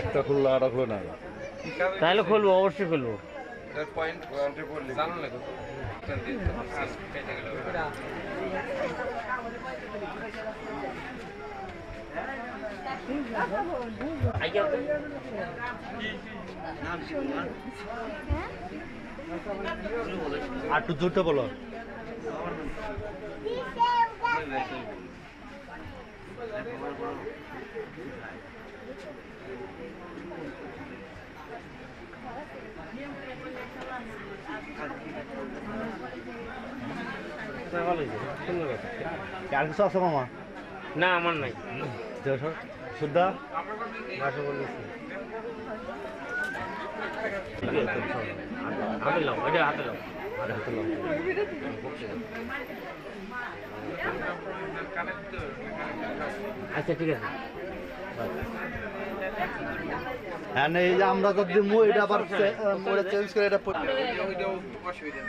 একটা খুললো আর খুলো না। তাহলে খুলবো অবশ্যই খুলবো। আর একটু জোরটা বলো। আর কিছু আছে মামা? না আমার নাই। বলেছি হাতে লাও এটা হাতে লাও হাতে লাও। আচ্ছা ঠিক আছে। হ্যাঁ এই যে আমরা যদি মু এটা আবার মোড়ে চেঞ্জ করে এটা অসুবিধা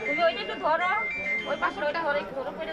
তুমি ওইটা একটু ধরো। ওই পাশে ওইটা ধরো ধরো করে